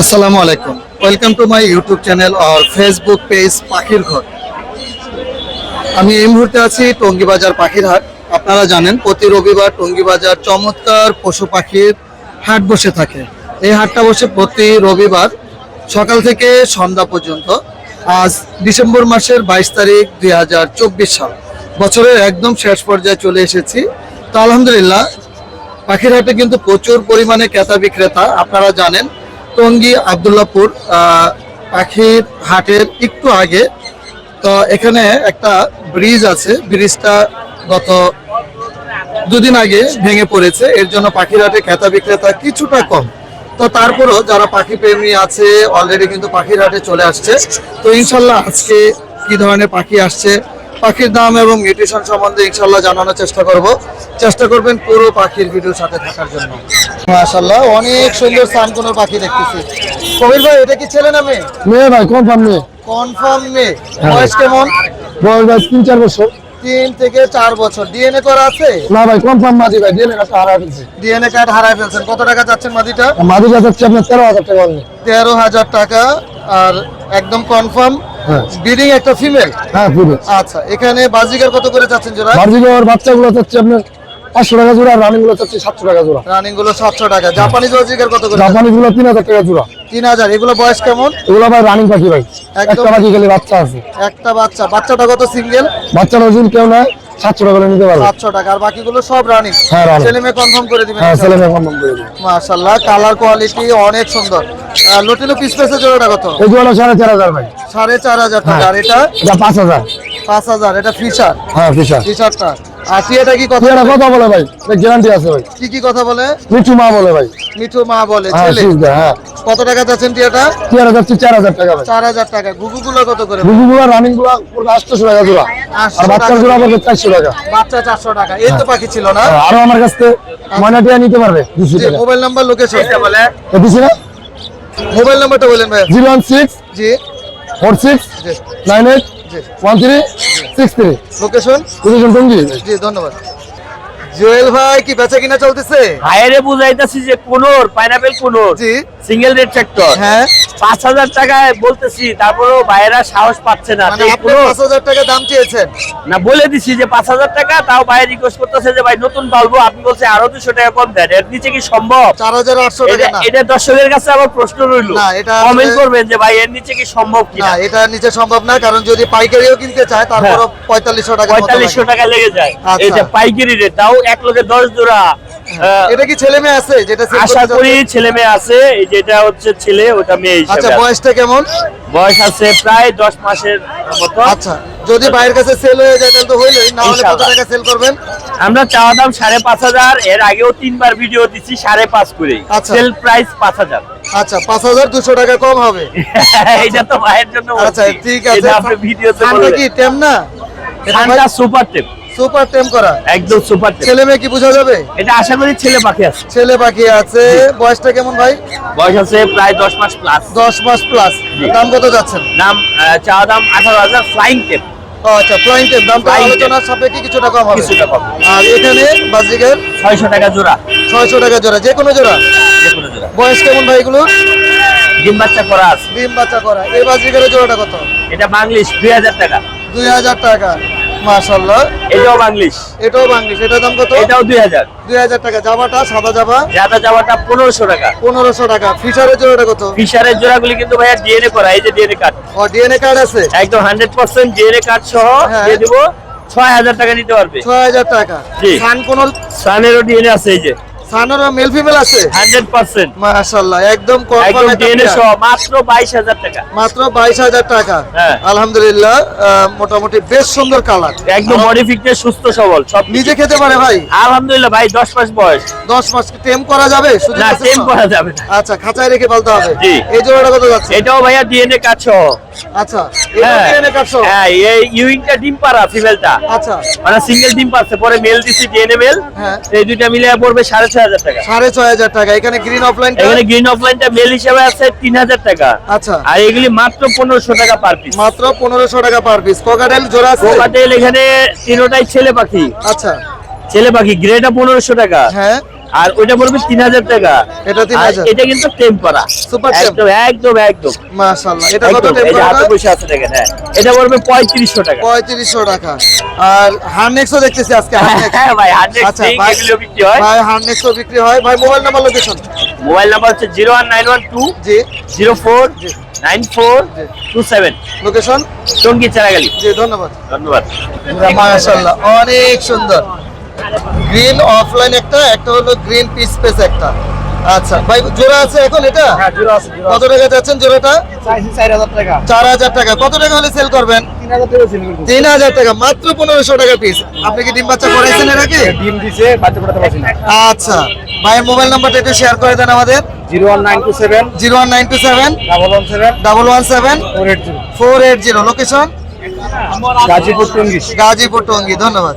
আসসালামু আলাইকুম। Welcome to my YouTube channel R Facebook page পাখির ঘর আমি এই মুহূর্তে আছি টঙ্গী বাজার পাখির হাট আপনারা জানেন, প্রতি রবিবার টঙ্গিবাজার চমৎকার পশু পাখির হাট বসে থাকে। এই হাটটা বসে প্রতি রবিবার সকাল থেকে সন্ধ্যা পর্যন্ত। আজ ডিসেম্বর মাসের বাইশ তারিখ দুই হাজার চব্বিশ সাল। বছরের একদম শেষ পর্যায়ে চলে এসেছি। তো আলহামদুলিল্লাহ পাখির হাটে কিন্তু প্রচুর পরিমাণে ক্রেতা বিক্রেতা, আপনারা জানেন টঙ্গী, আবদুল্লাপুর পাখির হাটের একটু আগে। তো এখানে একটা ব্রিজ আছে। ব্রিজটা গত দুদিন আগে ভেঙে পড়েছে। এর জন্য পাখির হাটে ক্রেতা বিক্রেতা কিছুটা কম। তো তারপরও যারা পাখি প্রেমী আছে অলরেডি কিন্তু পাখির হাটে চলে আসছে। তো ইনশাল্লাহ আজকে কি ধরনের পাখি আসছে পাখির দাম এবং নিউট্রিশন সম্বন্ধে ইনশাল্লাহ জানানোর চেষ্টা করব। চেষ্টা করবেন পুরো পাখির ভিডিওর সাথে থাকার জন্য। মাশাল্লাহ অনেক সুন্দর সানকুনোর পাখি দেখতেছি। কবির ভাই এটা কি ছেলে না মেয়ে? মেয়ে ভাই কনফার্ম মেয়ে। কনফার্ম মেয়ে। বয়স কেমন? বয়স ভাই তিন চার বছর। তিন থেকে চার বছর। ডিএনএ করা আছে? না ভাই কনফার্ম মাঝি ভাই দিয়ে কার্ড হারা ফেলছে। ডিএনএ কার্ড হারায় ফেলছেন। কত টাকা চাচ্ছেন মাদিটা? মাঝি কাছে হচ্ছে আপনার তেরো হাজার টাকা তেরো হাজার টাকা। আর একদম কনফার্ম হ্যাঁ ব্রিডিং একটা ফিমেল? হ্যাঁ ফিমেল আচ্ছা এখানে বাজিকার কত করে চাচ্ছেন জোড়া? বাজিকার বাচ্চাগুলো চাচ্ছে আপনার পাঁচশো টাকা জোড়া রানিংগুলো চাচ্ছে সাতশো টাকা জোড়া। রানিংগুলো সাতশো টাকা। জাপানিজ বাজিকার কত করে জাপানি গুলো তিন হাজার টাকা জোড়া। তিন হাজার। এগুলো বয়স কেমন? এগুলো ভাই রানিং পাখি ভাই। একটা পাখি গেলে বাচ্চা আছে। একটা বাচ্চা। বাচ্চাটা কত সিঙ্গেল বাচ্চাটা ওজন কেউ নেয় সাতশো টাকা করে নিতে পারবে। সাতশো টাকা আর বাকিগুলো সব রানিং। হ্যাঁ, running। ছেলে মেয়ে কনফার্ম করে দিবেন হ্যাঁ ছেলে মেয়ে কনফার্ম করে দিবে মাশাল্লাহ কালার কোয়ালিটি অনেক সুন্দর। লটিনো পিস পেসের জোড়াটা কত? এই জোড়া সাড়ে চার হাজার ভাই। সাড়ে চার হাজার টাকা আর এটা এটা পাঁচ হাজার। পাঁচ হাজার এটা ফিশার হ্যাঁ বিশাল ফিশারটা আর টিয়াটা কি কথা তুই কথা বলে ভাই গ্যারান্টি আছে ভাই। কি কি কথা বলে? মিঠু মা বলে ভাই। মিঠু মা বলে হ্যাঁ ছেলে? হ্যাঁ। কত টাকা যাচ্ছেন টিয়াটা? তিন হাজার চার টাকা ভাই। চার হাজার টাকা। গুগুগুলো কত করে গুগুগুলো রানিংগুলো পুরো আটশো টাকা জোড়া। আর বাচ্চার জোড়া পড়বে চারশো টাকা। বাচ্চা চারশো টাকা। এই তো পাখি ছিল না? হ্যাঁ, আরও আমার কাছ ময়না টিয়া নিতে পারবে দুশো জি টাকা। মোবাইল নাম্বার লোকেশন বলে। দিছি না? মোবাইল নাম্বারটা বলেন ভাই। জিরো ওয়ান সিক্স জি। ফোর সিক্স জি। নাইন এইট জি। One three six three. Location পুলিশন Tongi জি ধন্যবাদ। জুয়েল ভাই কি বেচা কিনা চলতেছে? হায়ারে বুঝাইতেছি যে পুনর পাইনাপেল পুনর। জি। সিঙ্গেল রেড ট্রাক্টর হ্যাঁ। পাঁচ হাজার টাকায় বলতেছি তারপরেও ভাইয়েরা সাহস পাচ্ছে না। মানে পাঁচ হাজার টাকা দাম চেয়েছেন। না বলে দিছি যে পাঁচ হাজার টাকা তাও ভাই রিকোয়েস্ট করতেছে যে ভাই নতুন পালবো আপনি বলছে আরও দুশো টাকা কম দেন। এর নিচে কি সম্ভব? চার হাজার আটশো টাকা এটা দর্শকের কাছে আবার প্রশ্ন রইল। না, এটা কমেন্ট করবেন যে ভাই এর নিচে কি সম্ভব না এটা নিচে সম্ভব না কারণ যদি পাইকারিও কিনতে চায় তারপরও হ্যাঁ। পঁয়তাল্লিশশো টাকা পঁয়তাল্লিশশো টাকা লেগে যায়। আচ্ছা। এটা পাইকারি রেট তাও এক লোকে দশ জোড়া। এটা কি ছেলে মেয়ে আছে? যেটা আশা করি ছেলে মেয়ে আছে। এই যেটা হচ্ছে ছেলে ওটা মেয়ে আচ্ছা বয়সটা কেমন? বয়স আছে প্রায় দশ মাসের মতো। আচ্ছা যদি বাইরের কাছে সেল হয়ে যায় তাহলে তো হইলোই না হলে কত টাকা সেল করবেন? আমরা চাওয়া দাম সাড়ে পাঁচ হাজার এর আগেও তিনবার ভিডিও দিচ্ছি সাড়ে পাঁচ করে আচ্ছা। সেল প্রাইস পাঁচ হাজার। আচ্ছা পাঁচ হাজার দুশো টাকা কম হবে। এটা তো ভাইয়ের জন্য আচ্ছা। ঠিক আছে। এটা আপনি ভিডিওতে বললেন কি টেম না? ঠান্ডা সুপার টেপ সুপার টেম করা। একদম সুপার ছেলে মেয়ে কি বোঝা যাবে? এটা আশা করি ছেলে পাখি আছে। ছেলে বাকি আছে। বয়সটা কেমন ভাই? বয়স আছে প্রায় দশ মাস প্লাস দশ মাস প্লাস দাম কত যাচ্ছেন? নাম আহ, চাওয়া দাম আঠারো হাজার ফ্লাইং টেপ আচ্ছা ফ্লাইং টেম Flying tape। আলোচনার সাপেক্ষে কিছুটা কম হবে। কিছুটা কম। আর এখানে বাজিকের ছয়শো টাকা জোড়া। ছয়শো টাকা জোড়া। যে কোনো জোড়া? যে কোনো জোড়া। বয়স কেমন ভাই এগুলো? ডিম বাচ্চা করা আছে। ডিম বাচ্চা করা। এই বাজিকের জোড়াটা কত? এটা বাংলিশ দুই হাজার টাকা। দুই হাজার টাকা। মাশাল্লাহ এটাও বাংলিশ। এটাও বাংলিশ। এটার দাম কত? এটাও দুই হাজার। দুই হাজার টাকা। জামাটা সাদা জামা? টাকা। টাকা। ফিশারের জোড়াটা কত? ফিশারের জোড়াগুলি কিন্তু ভাইয়া ডিএনএ করা এই যে ডিএনএ কার্ড ও ডিএনএ কার্ড আছে? একদম হান্ড্রেড পার্সেন্ট ডিএনএ কার্ড সহ হ্যাঁ। দিয়ে দিব ছয় হাজার টাকা নিতে পারবে। ছয় হাজার টাকা। জি। সান কোন সানেরও ডিএনএ আছে এই যে। সানেরও মেল ফিমেল আছে? Hundred percent. মাশাল্লাহ একদম একদম ডিএনএ সহ মাত্র বাইশ হাজার টাকা। মাত্র বাইশ হাজার টাকা। হ্যাঁ। আলহামদুলিল্লাহ মোটামুটি বেশ সুন্দর কালার একদম সুস্থ সবল সব নিজে খেতে পারে ভাই? আলহামদুলিল্লাহ ভাই দশ মাস বয়স। দশ মাস টেম করা যাবে? সুযোগ না টেম করা যাবে না। আচ্ছা খাঁচায় রেখে পালতে হবে। জি। এই জোড়াটা কত যাচ্ছে? এটাও ভাইয়া ডিএনএ সহ। আচ্ছা এটা ডিএনএ সহ? হ্যাঁ এই ইউইংটা ডিম পাড়া ফিমেলটা আচ্ছা। মানে সিঙ্গেল ডিম পাচ্ছে পরে মেল দিছি ডিএনএ মেল হ্যাঁ। এই দুইটা মিলে পড়বে সাড়ে ছয় হাজার টাকা। সাড়ে ছয় হাজার টাকা। এখানে গ্রিন অফলাইন এখানে গ্রিন অফলাইনটা মেল হিসেবে আছে তিন হাজার টাকা। আচ্ছা। আর এগুলি মাত্র পনেরোশো টাকা পার পিস মাত্র পনেরোশো টাকা পার পিস কোকাটেল জোড়া কোকাটেল এখানে তিনোটাই ছেলে পাখি। আচ্ছা। ছেলে পাখি গ্রেটা পনেরোশো টাকা। হ্যাঁ। আর ওইটা পড়বে তিন হাজার টাকা। এটা 3000 আর এটা কিন্তু টেম্পারা Super একদম একদম একদম। মাশাআল্লাহ। এটা কত একদম, হাতে টেম্পারেচার আছে দেখেন হ্যাঁ। এটা পড়বে পঁয়ত্রিশশো টাকা। পঁয়ত্রিশশো টাকা। আর হার্নেক্সও দেখতেছি আজকে হ্যাঁ ভাই হান্ড্রেড আচ্ছা ভাই এগুলো বিক্রি হয়। ভাই হার্নেক্সও বিক্রি হয়। ভাই mobile number location mobile number হচ্ছে zero one nine one two জি। Zero four nine four two seven. Location Tongi Charagali. জি ধন্যবাদ। ধন্যবাদ। মাশাআল্লাহ অনেক সুন্দর। গ্রিন অফলাইন একটা একটা হলো গ্রিন পিস স্পেস একটা। আচ্ছা ভাই জোড়া আছে এখন এটা? হ্যাঁ জোড়া আছে কত টাকা যাচ্ছেন জোড়াটা? চার হাজার টাকা। কত টাকা হলে সেল করবেন? তিন হাজার টাকা মাত্র পনেরোশো টাকা পিস আপনি কি ডিম বাচ্চা করাইছেন এর আগে? ডিম দিছে বাচ্চা ফোটাতে পারছি না। আচ্ছা ভাইয়ের মোবাইল নাম্বারটা একটু শেয়ার করে দেন আমাদের। Zero one nine two seven. Zero one nine two seven. Double one seven. Double one seven. Four eight zero. Four eight zero. Location Gazipur Tongi. Gazipur Tongi ধন্যবাদ।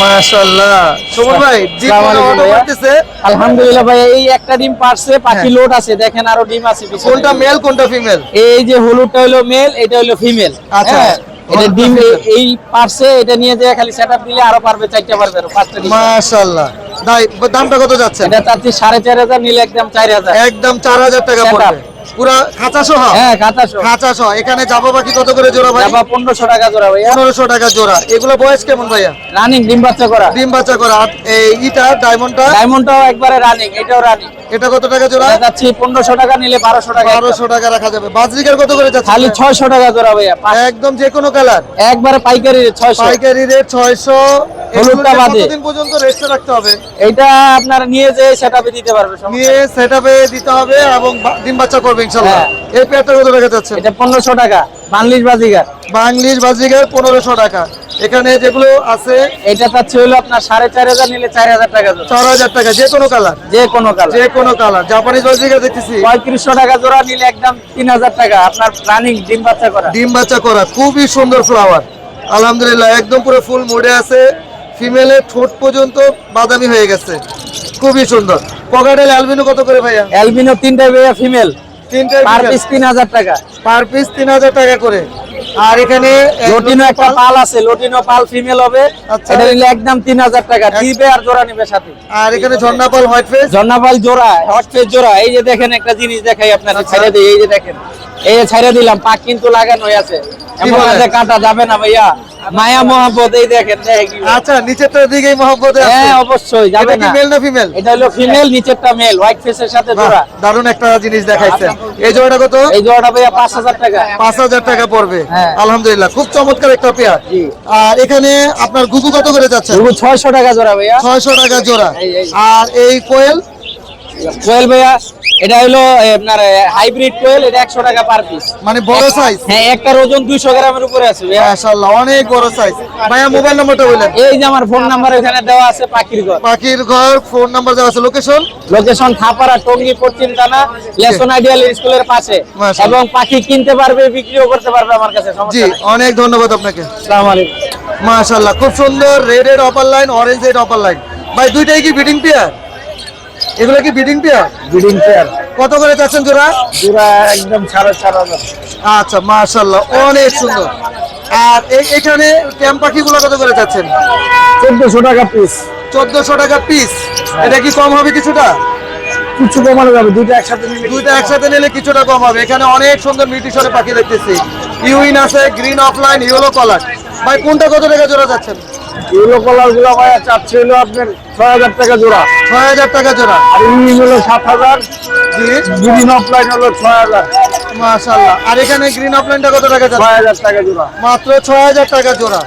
মাশাল্লাহ সুমন ভাই ডিম আসসালামু আলাইকুম অর্ডার ভাইয়া। করতেছে আলহামদুলিল্লাহ ভাই এই একটা ডিম পারছে পাখি হ্যাঁ। লোড আছে দেখেন আরও ডিম আছে কোনটা মেল কোনটা ফিমেল এই যে হলুদটা হলো মেল এটা হলো ফিমেল আচ্ছা। এটা ডিম এই- এই পারছে এটা নিয়ে যে খালি সেটআপ দিলে আরও পারবে চারটা পারবে আরও পাঁচটা ডিম। দামটা কত যাচ্ছে? এটা চাচ্ছি সাড়ে চার হাজার নিলে একদম চার হাজার। একদম চার হাজার টাকা। পড়বে। পুরা খাঁচা সহ হ্যাঁ খাতা সহ খাঁচা সহ এখানে কত করে জোড়া ভাই? টাকা জোড়া টাকা জোড়া। এগুলো বয়স কেমন ভাইয়া? রানিং ডিম বাচ্চা করা। ডিম বাচ্চা করা। এই ইটা ডায়মন্ডটা ডায়মন্ডটাও একবারে রানিং এটাও রানিং এটা কত টাকা জোড়া? এটা যাচ্ছি পনেরোশো টাকা নিলে বারোশো টাকা বারোশো টাকা রাখা যাবে। বাজরিকার কত করে যাচ্ছে? খালি ছয়শো টাকা জোড়া ভাইয়া একদম যে কোনো কালার। একবারে পাইকারি ছয়শো। পাইকারি রেট ছয়শো। হলুদটা বাদে। কতদিন পর্যন্ত রেস্টে রাখতে হবে? এইটা আপনার নিয়ে যে সেটআপে দিতে পারবে নিয়ে সেট দিতে হবে এবং ডিম বাচ্চা করবে ইনশাল্লাহ। হ্যাঁ। এই পেয়ারটা কত টাকা যাচ্ছে? এটা পনেরোশো টাকা। বাংলিশ বাজিগার। বাংলিশ বাজিকার পনেরোশো টাকা। এখানে যেগুলো আছে এটা চাচ্ছে হলো আপনার সাড়ে চার হাজার নিলে চার হাজার টাকা। চার হাজার টাকা যে কোনো কালার। যে কোনো কালার। যে কোনো কালার। জাপানিজ বাজিকার দেখতেছি। পঁয়ত্রিশশো টাকা জোড়া নিলে একদম তিন হাজার টাকা। আপনার রানিং ডিম বাচ্চা করা। ডিম বাচ্চা করা। খুবই সুন্দর ফ্লাওয়ার আলহামদুলিল্লাহ একদম পুরো ফুল মুড়ে আছে। ফিমেলের ঠোঁট পর্যন্ত বাদামি হয়ে গেছে। খুবই সুন্দর। পকেটেল অ্যালবিনো কত করে ভাইয়া? অ্যালবিনো তিনটা ভাইয়া ফিমেল পার পিস টাকা। পার পিস তিন হাজার টাকা করে। আর এখানে লটিনো একটা পাল আছে লটিনো পাল ফিমেল হবে। আচ্ছা। এটা নিলে একদম তিন হাজার টাকা। দিবে আর জোড়া নিবে সাথে। আর এখানে হোয়াইট ফেস? জোড়া হট ফেস জোড়া। এই যে দেখেন একটা জিনিস দেখাই আচ্ছা। ছেড়ে দিই এই যে দেখেন। এই যে ছেড়ে দিলাম পাক কিন্তু লাগানোই আছে। এমন আছে কাটা যাবে না ভাইয়া। মায়া মোহাম্মদ এই দেখেন আচ্ছা নিচেরটার দিকেই মহব্বতে আছে। হ্যাঁ অবশ্যই যাবে না। মেল না ফিমেল এটা হলো ফিমেল নিচেরটা মেল হোয়াইট ফেসের সাথে জোড়া। দারুণ একটা জিনিস দেখাইছেন এই জোড়াটা কত? এই জোড়াটা ভাইয়া পাঁচ হাজার টাকা। পাঁচ হাজার টাকা পড়বে। হ্যাঁ। আলহামদুলিল্লাহ খুব চমৎকার একটা পেয়ার আর এখানে আপনার গুগু কত করে যাচ্ছে? রুবু ছয়শো টাকা জোড়া ভাইয়া। ছয়শো টাকা জোড়া। আর এই কোয়েল? কোয়েল ভাইয়া এটা হলো আপনার হাইব্রিড কোয়েল এটা একশো টাকা পার পিস মানে বড় সাইজ হ্যাঁ ওজন দুইশো গ্রামের উপরে আছে মাশাআল্লাহ অনেক বড় সাইজ ভাইয়া মোবাইল নাম্বারটা বললেন এই যে আমার ফোন নাম্বার এখানে দেওয়া আছে পাখির ঘর। পাখির ঘর ফোন নাম্বার দেওয়া আছে লোকেশন লোকেশন খাপাড়া টঙ্গি পশ্চিম থানা লেসন আইডিয়াল স্কুলের পাশে। এবং পাখি কিনতে পারবে বিক্রিও করতে পারবে আমার কাছে জি অনেক ধন্যবাদ আপনাকে। আসসালামু আলাইকুম। মাশাআল্লাহ খুব সুন্দর রেড এর অপার লাইন অরেঞ্জ এর অপার লাইন ভাই দুইটাই কি বিডিং পেয়ার এগুলো কি বিডিং পেয়ার বিডিং পেয়ার কত করে চাচ্ছেন জোড়া? জোড়া একদম সাড়ে চার হাজার। আচ্ছা মাশাআল্লাহ অনেক সুন্দর। আর এখানে ক্যাম্প পাখিগুলো কত করে চাচ্ছেন? চোদ্দশো টাকা পিস চোদ্দশো টাকা পিস এটা কি কম হবে কিছুটা? কিছু কমানো যাবে দুইটা একসাথে নিলে দুইটা একসাথে নিলে কিছুটা কম হবে। এখানে অনেক সুন্দর মিউটিশনে পাখি দেখতেছি। ইউইন আছে গ্রিন অফলাইন ইয়েলো কালার। ভাই কোনটা কত টাকা জোড়া যাচ্ছেন ইউরো কলারগুলো ভাইয়া চাচ্ছে হলো আপনার ছয় হাজার টাকা জোড়া। ছয় হাজার টাকা জোড়া। আর ইউনিন হলো সাত হাজার গ্রিন অফলাইন হলো ছয় হাজার। মাশাআল্লাহ। আর এখানে গ্রিন অফলাইনটা কত টাকা ছয় হাজার টাকা জোড়া। মাত্র ছয় হাজার টাকা জোড়া।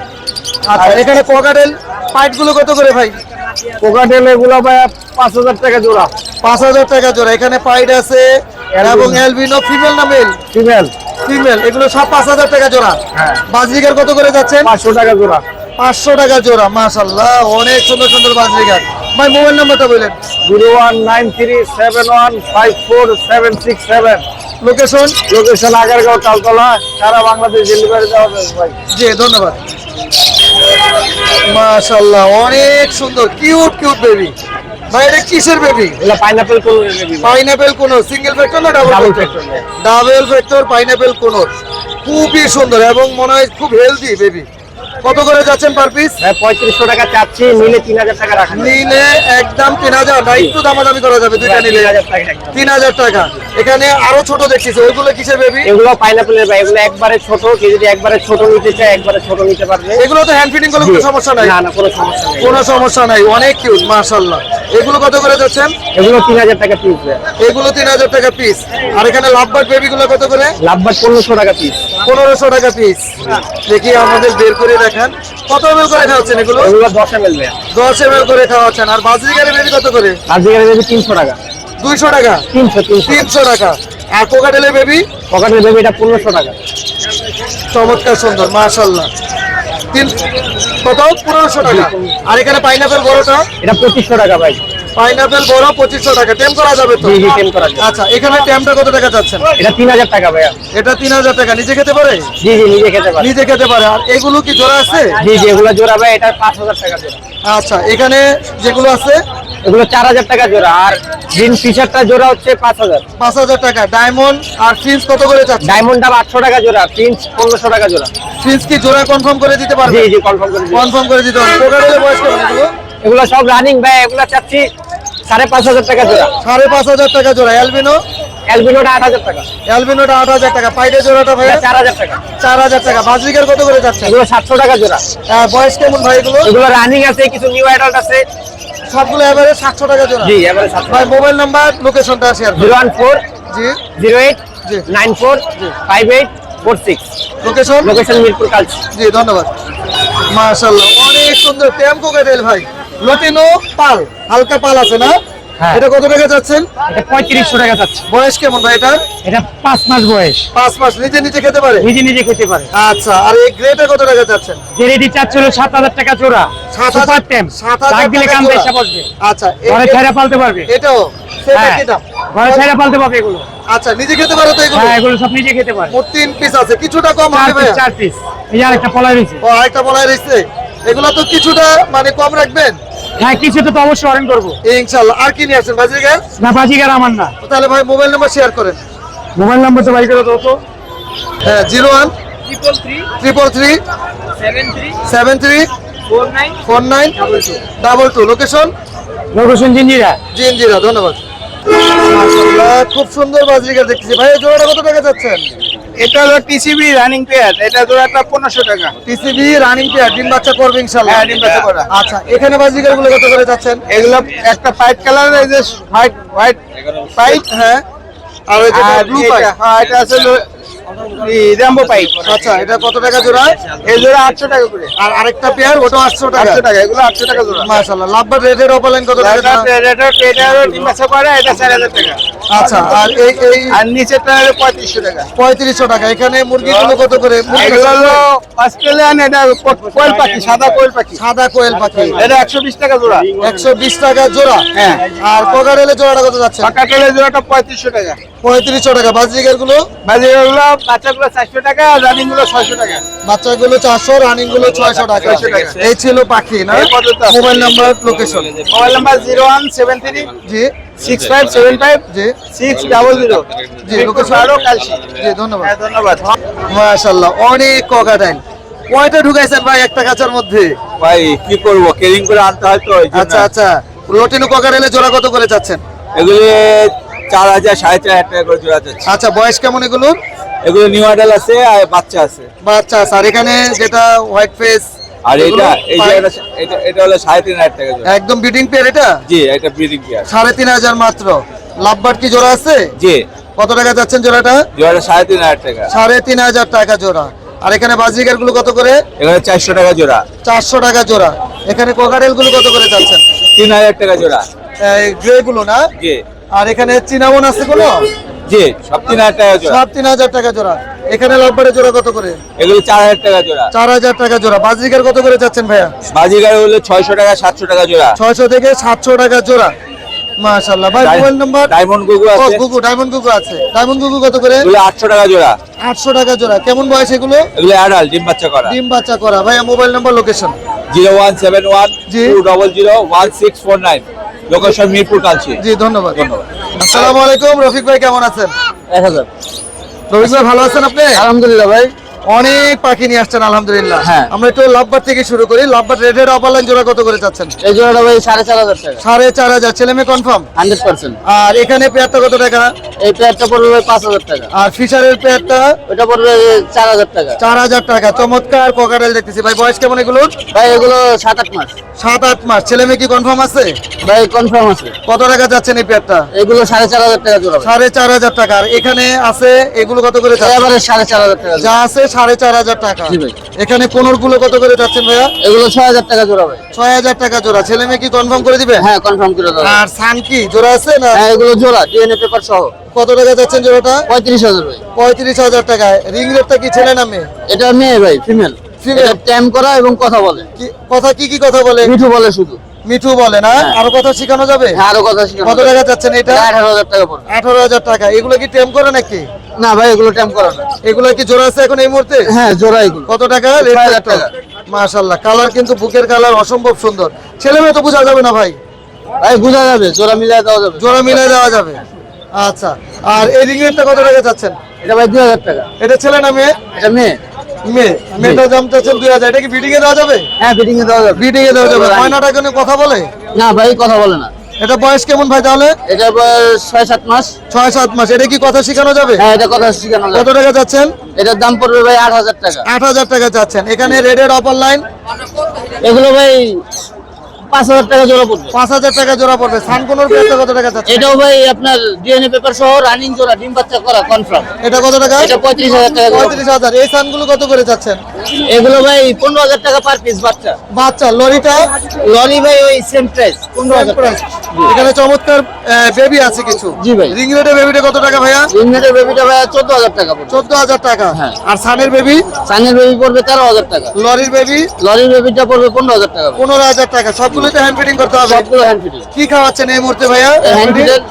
আচ্ছা এখানে পকাটেল পাইটগুলো কত করে ভাই? কোকাটেল এগুলো ভাইয়া পাঁচ হাজার টাকা জোড়া। পাঁচ হাজার টাকা জোড়া। এখানে পাইট আছে এবং এলবিনো ফিমেল না মেল ফিমেল ফিমেল এগুলো সব পাঁচ হাজার টাকা জোড়া। হ্যাঁ। বাজরিকার কত করে যাচ্ছেন? পাঁচশো টাকা জোড়া। পাঁচশো টাকা জোড়া মাশাল্লাহ অনেক সুন্দর সুন্দর বাজরিকার ভাই মোবাইল নাম্বারটা বললেন zero one nine three seven one five four seven six seven. Location location Agargaon Taltala সারা বাংলাদেশ ডেলিভারি দেওয়া হবে ভাই। জি ধন্যবাদ। মাশাল্লাহ অনেক সুন্দর কিউট কিউট বেবি ভাই এটা কিসের বেবি এগুলো পাইনাপেল করে নেবি পাইনাপেল কোন সিঙ্গেল ফ্যাক্টর না double factor double factor pineapple conure খুবই সুন্দর এবং মনে হয় খুব হেলদি বেবি কত করে যাচ্ছেন পার পিস পঁয়ত্রিশশো টাকা চাচ্ছি নিলে তিন হাজার টাকা রাখা। নিলে একদম তিন হাজার না একটু দামাদামি করা যাবে দুইটা নিলে। তিন হাজার টাকা। এখানে আরও ছোট দেখতেছি ওইগুলো কিসের বেবি এগুলো পাইনাপেলের ভাই এগুলো একবারে ছোট কেউ যদি একবারে ছোট নিতে চায় একবারে ছোট নিতে পারবে। এগুলো তো হ্যান্ড ফিটিং করলে কোনো সমস্যা নাই? না না কোনো সমস্যা নেই। কোনো সমস্যা নাই অনেক কিউট মাশাল্লাহ এগুলো কত করে যাচ্ছেন? এগুলো তিন হাজার টাকা পিস এগুলো তিন হাজার টাকা পিস আর এখানে লাভবার্ড বেবি গুলো কত করে? লাভবাট পনেরোশো টাকা পিস পনেরোশো টাকা পিস দেখি আমাদের বের করে দেখেন। কত এম করে খাওয়াচ্ছেন এগুলো? এগুলো দশ এম এল ভাই দশ এম করে খাওয়াচ্ছেন। আর বাজরিকারে বেবি কত করে? আজকে দেবে তিনশো টাকা। দুইশো টাকা। তিনশো তিনশো। টাকা। আর কোকাটেলের বেবি পকেটের দেবে এটা পনেরোশো টাকা। চমৎকার সুন্দর মাশাল্লাহ তিন কত পনেরোশো টাকা। আর এখানে পাইনাপেল বড়টা? এটা পঁচিশশো টাকা ভাই। পাইনাপেল বড় পঁচিশশো টাকা। টেম করা যাবে তো? টেম করা যাবে। আচ্ছা এখানে টেমটা কত টাকা চাচ্ছেন? এটা তিন হাজার টাকা ভাইয়া। এটা তিন হাজার টাকা। নিজে খেতে পারে? জি জি নিজে খেতে পারে। নিজে খেতে পারে। আর এগুলো কি জোড়া আছে? জি জি এগুলো জোড়া ভাই এটা পাঁচ হাজার টাকা আচ্ছা এখানে যেগুলো আছে? এগুলো চার হাজার টাকা জোড়া। আর গ্রিন টি শার্টটা জোড়া হচ্ছে পাঁচ হাজার। পাঁচ হাজার টাকা। ডায়মন্ড আর ফিন্স কত করে চাচ্ছে ডায়মন্ড ডাব আটশো টাকা জোড়া প্রিন্স পনেরোশো টাকা জোড়া। ফিন্স কি জোড়া কনফার্ম করে দিতে পারবে জি জি কনফার্ম করে কনফার্ম করে দিতে হবে কোকাটেলের বয়স কেমন এগুলো? সব রানিং ভাই এগুলো চাচ্ছি সাড়ে পাঁচ হাজার টাকা জোড়া। সাড়ে পাঁচ হাজার টাকা জোড়া। অ্যালবিনো অ্যালবিনোটা আট হাজার টাকা। অ্যালবিনোটা আট হাজার টাকা। পাইডে জোড়াটা ভাই চার হাজার টাকা। চার হাজার টাকা। বাজরিকার কত করে যাচ্ছে এগুলো সাতশো টাকা জোড়া। আহ, বয়স কেমন ভাই এগুলো? এগুলো রানিং আছে কিছু নিউ অ্যাডাল্ট আছে। সবগুলো এবারে সাতশো টাকা জোড়া। জি এবারে সাতশো ভাই মোবাইল নাম্বার লোকেশনটা শেয়ার জিরো ওয়ান ফোর জি। জিরো এইট জি। Nine four five eight four six. Location location Mirpur Kalshi. জি ধন্যবাদ। মার্শাল্লাহ অনেক সুন্দর। টেম কোকাটেল ভাই। লটিনো পাল হালকা পাল আছে না। এটা কত টাকা এটা পঁয়ত্রিশশো টাকা যাচ্ছে বয়স কেমন ভাই এটা এটা পাঁচ মাস বয়স। পাঁচ মাস নিজে নিজে খেতে পারে? নিজে নিজে খেতে পারে। আচ্ছা আর এই গ্রেটা কত টাকা চাচ্ছে হলো সাত হাজার টাকা জোড়া। সাত হাজার টেম সাত হাজার দিলে কাম জোড়া। বসবে। আচ্ছা ঘরে এ- পালতে পারবে। এটাও সেটা হ্যাঁ কি দাম। ঘরে ছাইরা পালতে পারবে এগুলো। আচ্ছা নিজে খেতে পারো তো এগুলো? হ্যাঁ এগুলো সব নিজে খেতে পারে। মোট তিন পিস আছে। কিছুটা কম চার হবে চার পিস এই আর একটা পলাই রয়েছে। ও আরেকটা রয়েছে। এগুলো তো কিছুটা মানে কম রাখবেন? হ্যাঁ কিছু তো অবশ্যই করব। ইনশাল্লাহ আর কি নিয়ে আসছেন না আমার না। তাহলে ভাই মোবাইল নাম্বার শেয়ার করেন। মোবাইল নাম্বার তো বাই করে দাও তো হ্যাঁ zero one triple three triple three seven three seven three four nine four nine double two location location Jinjira Jinjira ধন্যবাদ। খুব সুন্দর বাজরিকার দেখতেছি। ভাই জোড়াটা কত টাকা যাচ্ছেন? এটা হলো টিসিবি রানিং পেয়ার এটা জোড়াটা পনেরোশো টাকা। টিসিবি রানিং পেয়ার ডিম বাচ্চা করবে ইনশাল্লাহ। হ্যাঁ, ডিম বাচ্চা করবে আচ্ছা এখানে বাজিকারগুলো কত করে যাচ্ছেন? এগুলো একটা হোয়াইট কালার এই যে হোয়াইট হোয়াইট পাইট হ্যাঁ আর ব্লু এটা হ্যাঁ এটা আছে র্যাম্বো আচ্ছা এটা কত টাকা জোড়া? এই জোড়া আটশো টাকা করে। আর আরেকটা পেয়ার ওটা আটশো টাকা। আটশো টাকা এগুলো আটশো টাকা জোড়া। মাশাআল্লাহ লাভবার রেটের অপালাইন কত টাকা এটা জোড়া? এটা এটারও ডিম বাচ্চা করে এটা চার হাজার টাকা। আচ্ছা আর এই এই আর নিচেরটা পঁয়ত্রিশশো টাকা। পঁয়ত্রিশশো টাকা। এখানে মুরগিগুলো কত করে? এগুলো হলো অস্ট্রেলিয়ান এটা কোয়েল পাখি সাদা কোয়েল পাখি। সাদা কোয়েল পাখি। এটা একশো বিশ টাকা জোড়া। একশো বিশ টাকা জোড়া। হ্যাঁ। আর কোকারেলের জোড়াটা কত যাচ্ছে? জোড়াটা পঁয়ত্রিশশো টাকা। পঁয়ত্রিশশো টাকা। বাজরিকারগুলো বাজি ওগুলো বাচ্চাগুলো চারশো টাকা রানিংগুলো ছয়শো টাকা। বাচ্চাগুলো চারশো রানিংগুলো ছয়শো টাকা। এই ছিল পাখি না। Mobile number location mobile number zero one seven three জি। সিক্স ফাইভ সেভেন ফাইভ জি। Six double zero. জি, লোকেশন আরও কালসি জি ধন্যবাদ। হ্যাঁ ধন্যবাদ। মাশাল্লাহ অনেক ককাটাইল কয়টা ঢুকাইছেন ভাই একটা কাঁচার মধ্যে? ভাই কি করব? কেরিং করে আনতে হয় তো আচ্ছা আচ্ছা। লটিনো ককারেলে জোড়া কত করে চাচ্ছেন? এগুলি চার হাজার সাড়ে চার হাজার টাকা করে জোড়া যাচ্ছে। আচ্ছা বয়স কেমন এগুলো এগুলো নিউ আইডাল আছে আর বাচ্চা আছে। বাচ্চা আছে। আর এখানে যেটা হোয়াইট ফেস আর এটা এই যে এটা- এটা হলো সাড়ে তিন হাজার টাকা জোড়া। একদম বিডিং পেয়ার এটা? জি এটা ব্রিডিং পেয়ার সাড়ে তিন হাজার মাত্র। লাভবার্ড কি জোড়া আছে? জি। কত টাকা যাচ্ছেন জোড়াটা? জোড়াটা সাড়ে তিন হাজার টাকা। সাড়ে তিন হাজার টাকা জোড়া। আর এখানে বাজরিকারগুলো কত করে? এখানে চারশো টাকা জোড়া। চারশো টাকা জোড়া। এখানে কোকারেলগুলো কত করে যাচ্ছেন? তিন হাজার টাকা জোড়া। গ্রে গুলো না? জি। আর এখানে চিনামন আছে কোনো? জি সব হাজার টাকা জোড়া। এখানে লাভবারের জোড়া কত করে? এগুলো চার হাজার টাকা জোড়া। চার হাজার টাকা জোড়া। বাজিকার কত করে যাচ্ছেন ভাইয়া? বাজিকার হলো ছয়শো টাকা সাতশো টাকা জোড়া। ছয়শো থেকে সাতশো টাকা জোড়া। মাশাআল্লাহ। ভাই মোবাইল নাম্বার ডায়মন্ড গুগু আছে। গুগু ডায়মন্ড গুগু আছে। ডায়মন্ড গুগু কত করে? এগুলো টাকা জোড়া। 800 টাকা জোড়া। বয়স এগুলো? এগুলো ডিম বাচ্চা করা। ডিম বাচ্চা করা। Mobile location 0171 200 1649 location Mirpur Kalshi. জি ধন্যবাদ। ধন্যবাদ। আসসালামু আলাইকুম রফিক ভাই কেমন আছেন? এক হাজার। রফিক ভাই ভালো আছেন আপনি? আলহামদুলিল্লাহ ভাই। অনেক পাখি নিয়ে আসছেন আলহামদুলিল্লাহ। হ্যাঁ। আমরা একটু লাভবার থেকে শুরু করি। লাভবার রেডের অপালাইন জোড়া কত করে চাচ্ছেন? এই জোড়াটা ভাই সাড়ে চার হাজার টাকা। সাড়ে চার হাজার। ছেলে মেয়ে কনফার্ম হান্ড্রেড পার্সেন্ট। আর এখানে পেয়ারটা কত টাকা? এই পেয়ারটা পড়বে ভাই পাঁচ হাজার টাকা। আর ফিশারের পেয়ারটা? ওটা পড়বে চার হাজার টাকা। চার হাজার টাকা। চমৎকার কোকারেল দেখতেছি। ভাই বয়স কেমন এগুলো? ভাই এগুলো সাত আট মাস। সাত আট মাস। ছেলে মেয়ে কি কনফার্ম আছে? ভাই কনফার্ম আছে। কত টাকা যাচ্ছেন এই পেয়ারটা? এগুলো সাড়ে চার হাজার টাকা জোড়া সাড়ে চার হাজার টাকা। আর এখানে আছে এগুলো কত করে যাচ্ছে সাড়ে চার হাজার টাকা। যা আছে সাড়ে চার হাজার টাকা। এখানে পনেরো গুলো কত করে যাচ্ছেন ভাইয়া? এগুলো ছয় হাজার টাকা জোড়া ভাই। ছয় হাজার টাকা জোড়া। ছেলে মেয়ে কি কনফার্ম করে দিবে? হ্যাঁ কনফার্ম করে দাও আর সান কি? জোড়া আছে না? হ্যাঁ এগুলো জোড়া ডিএনএ পেপার সহ। কত টাকা যাচ্ছেন জোড়াটা? পঁয়ত্রিশ হাজার ভাই। পঁয়ত্রিশ হাজার টাকায় রিং রেটটা কি ছেলে না মেয়ে? এটা মেয়ে ভাই ফিমেল? এটা ট্যাম করা এবং কথা বলে। কথা কি কি কথা বলে? মিঠু বলে শুধু। মিঠু বলে না? আরও কথা শেখানো যাবে? হ্যাঁ আরও কথা শিখানো কত টাকা যাচ্ছেন এটা? আঠারো হাজার টাকা পড়বে। আঠারো হাজার টাকা। এগুলো কি টেম করে নাকি? না ভাই এগুলো ট্যাম করে না। এগুলো কি জোড়া আছে এখন এই মুহূর্তে? হ্যাঁ জোড়া এগুলো। কত টাকা? ছয় হাজার টাকা। মাশাল্লাহ কালার কিন্তু বুকের কালার অসম্ভব সুন্দর। ছেলে মেয়ে তো বোঝা যাবে না ভাই? ভাই বোঝা যাবে। জোড়া মিলিয়ে দেওয়া যাবে। জোড়া মিলাই দেওয়া যাবে। আচ্ছা। আর এই রিং রেটটা কত টাকা যাচ্ছেন এটা ভাই দুই হাজার টাকা। এটা ছেলে না মেয়ে? এটা মেয়ে। মেয়ে মেয়েটার দাম চাচ্ছেন দুই হাজার। এটা কি বিডিং এ দেওয়া যাবে? হ্যাঁ বিডিং এ দেওয়া যাবে। বিডিং এ দেওয়া যাবে। ময়নাটা কোনো কথা বলে? না ভাই কথা বলে না। এটা বয়স কেমন ভাই তাহলে? এটা বয়স ছয় সাত মাস। ছয় সাত মাস। এটা কি কথা শেখানো যাবে? হ্যাঁ এটা কথা শিখানো কত যাবে টাকা যাচ্ছেন এটার দাম পড়বে ভাই আট হাজার টাকা। আট হাজার টাকা যাচ্ছেন এখানে রেডের অপার লাইন এগুলো ভাই পাঁচ হাজার টাকা জোড়া পড়বে। পাঁচ হাজার টাকা জোড়া পড়বে। সানকোনোর পেয়ারটা কত টাকা যাচ্ছে এটাও ভাই আপনার ডিএনএ পেপার সহ রানিং জোড়া ডিম বাচ্চা করা কনফার্ম এটা কত টাকা? এটা পঁয়ত্রিশ হাজার টাকা পঁয়ত্রিশ হাজার। এই সানগুলো কত করে যাচ্ছেন এগুলো ভাই পনেরো হাজার টাকা পার পিস বাচ্চা। বাচ্চা লরিটা? লরি ভাই ওই সেম প্রাইস পনেরো হাজার এখানে চমৎকার বেবি আছে কিছু। জি ভাই। রিং রেডের বেবিটা কত টাকা ভাইয়া? ইংরেজের বেবিটা ভাই চোদ্দ হাজার টাকা পড়বে। চোদ্দ হাজার টাকা। হ্যাঁ। আর সানের বেবি সানের বেবি পড়বে তেরো হাজার টাকা। লরির বেবি লরির বেবিটা পড়বে পনেরো হাজার টাকা। পনেরো হাজার টাকা। সবগুলোতে হ্যান্ড ফিটিং করতে হবে। সবগুলো হ্যান্ড ফিটিং কি খাওয়াচ্ছেন এই মুহূর্তে ভাইয়া? হ্যান্ড ফিটের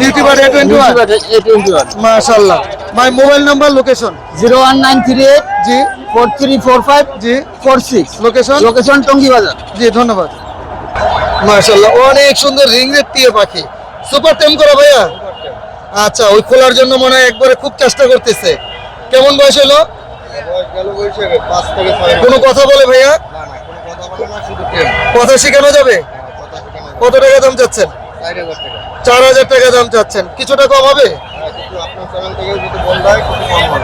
নিউটিবার A twenty one A twenty one মাশাল্লাহ my mobile number location zero one nine three eight G. Four three four five G. Four six. Location location Tongi বাজার। জি ধন্যবাদ। মাশাল্লাহ অনেক সুন্দর রিং রেট টিয়ে পাখি। সুপার টেম করা ভাইয়া? আচ্ছা ওই খোলার জন্য মনে হয় একবারে খুব চেষ্টা করতেছে। কেমন বয়স হলো? কোনো কথা বলে ভাইয়া? কথা শেখানো যাবে? কত টাকা দাম চাচ্ছেন? চার হাজার টাকা দাম চাচ্ছেন। কিছুটা কম হবে?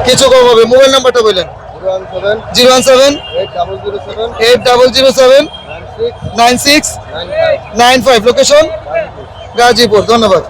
কিছু কম হবে। মোবাইল নাম্বারটা বললেন। Zero one seven eight double zero seven nine six nine five location Gazipur ধন্যবাদ